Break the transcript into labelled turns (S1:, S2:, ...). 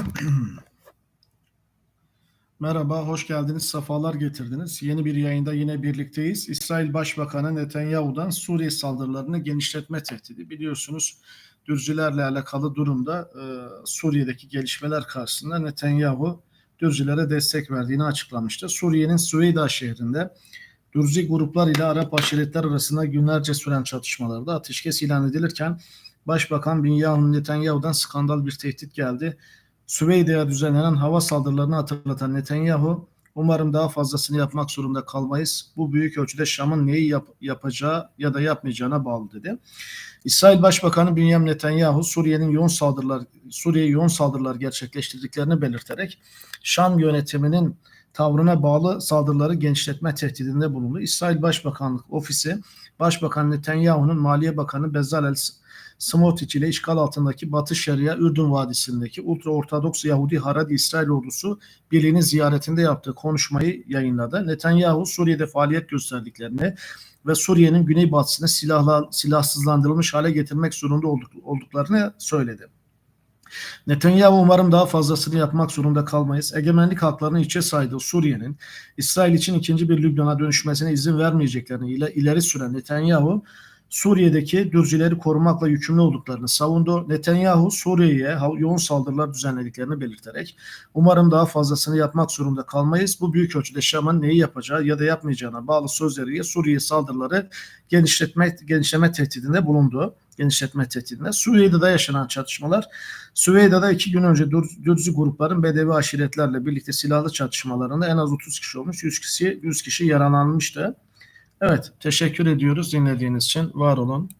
S1: Merhaba, hoş geldiniz, sefalar getirdiniz. Yeni bir yayında yine birlikteyiz. İsrail Başbakanı Netanyahu'dan Suriye saldırılarını genişletme tehdidi. Biliyorsunuz Dürzilerle alakalı durumda e, Suriye'deki gelişmeler karşısında Netanyahu Dürcilere destek verdiğini açıklamıştı. Suriye'nin Süveyda şehrinde Dürzi gruplar ile Arap aşiretler arasında günlerce süren çatışmalarda ateşkes ilan edilirken Başbakan Benjamin Netanyahu'dan skandal bir tehdit geldi. Süveyda'ya düzenlenen hava saldırılarını hatırlatan Netanyahu, umarım daha fazlasını yapmak zorunda kalmayız. Bu büyük ölçüde Şam'ın neyi yap- yapacağı ya da yapmayacağına bağlı dedi. İsrail Başbakanı Benjamin Netanyahu Suriye'nin yoğun saldırılar Suriye'ye yoğun saldırılar gerçekleştirdiklerini belirterek Şam yönetiminin tavrına bağlı saldırıları genişletme tehdidinde bulundu. İsrail Başbakanlık Ofisi Başbakan Netanyahu'nun Maliye Bakanı Bezalel Smotrich ile işgal altındaki Batı Şeria Ürdün Vadisi'ndeki ultra ortodoks Yahudi Haredi İsrail ordusu birliğinin ziyaretinde yaptığı konuşmayı yayınladı. Netanyahu Suriye'de faaliyet gösterdiklerini ve Suriye'nin güneybatısını silahla, silahsızlandırılmış hale getirmek zorunda olduk, olduklarını söyledi. Netanyahu umarım daha fazlasını yapmak zorunda kalmayız. Egemenlik haklarını içe saydığı Suriye'nin İsrail için ikinci bir Lübnan'a dönüşmesine izin vermeyeceklerini ile ileri süren Netanyahu Suriye'deki Dürzileri korumakla yükümlü olduklarını savundu. Netanyahu Suriye'ye yoğun saldırılar düzenlediklerini belirterek umarım daha fazlasını yapmak zorunda kalmayız. Bu büyük ölçüde Şam'ın neyi yapacağı ya da yapmayacağına bağlı sözleriyle Suriye saldırıları genişletme, genişleme tehdidinde bulundu. Genişletme tehdidinde. Suriye'de de yaşanan çatışmalar Süveyda'da iki gün önce Dür- Dürzi grupların Bedevi aşiretlerle birlikte silahlı çatışmalarında en az 30 kişi olmuş, 100 kişi, 100 kişi yaralanmıştı. Evet, teşekkür ediyoruz dinlediğiniz için. Var olun.